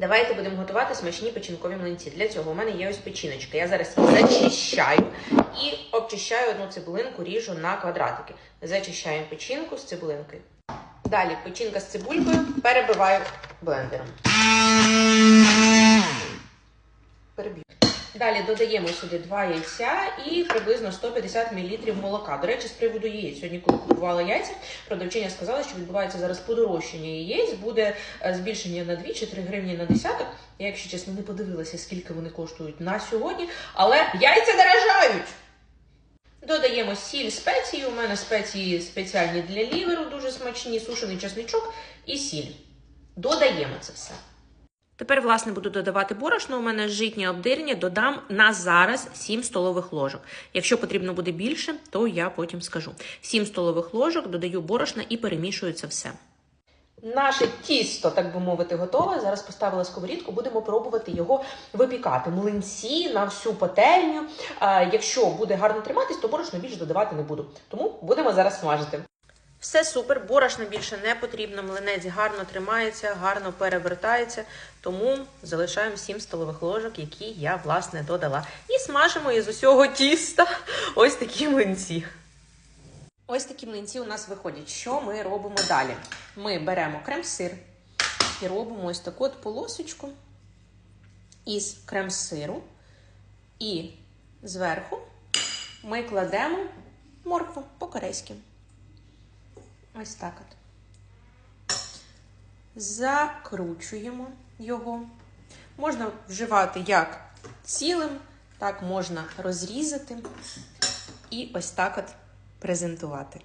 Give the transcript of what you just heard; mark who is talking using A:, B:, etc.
A: Давайте будемо готувати смачні печінкові млинці. Для цього у мене є ось печіночка. Я зараз її зачищаю і обчищаю одну цибулинку, ріжу на квадратики. Зачищаємо печінку з цибулинкою. Далі печінка з цибулькою перебиваю блендером. Далі додаємо сюди 2 яйця і приблизно 150 мл молока. До речі, з приводу яєць. Сьогодні, коли купувала яйця, продавчиня сказала, що відбувається зараз подорожчання яєць, буде е, збільшення на 2 чи 3 гривні на десяток. Я, якщо чесно, не подивилася, скільки вони коштують на сьогодні, але яйця дорожають! Додаємо сіль спеції. У мене спеції спеціальні для ліверу, дуже смачні, сушений чесничок і сіль. Додаємо це все. Тепер, власне, буду додавати борошно. У мене житнє обдирення, додам на зараз 7 столових ложок. Якщо потрібно буде більше, то я потім скажу. 7 столових ложок додаю борошна і перемішую це все. Наше тісто, так би мовити, готове. Зараз поставила сковорідку, будемо пробувати його випікати. Млинці на всю пательню. Якщо буде гарно триматись, то борошно більше додавати не буду. Тому будемо зараз смажити. Все супер, борошна більше не потрібно. Млинець гарно тримається, гарно перевертається. Тому залишаємо 7 столових ложок, які я власне додала. І смажимо із усього тіста ось такі млинці. Ось такі млинці у нас виходять. Що ми робимо далі? Ми беремо крем-сир і робимо ось таку от полосочку із крем-сиру. І зверху ми кладемо моркву по-корейськи. Ось так от. Закручуємо його. Можна вживати як цілим, так можна розрізати і ось так от презентувати.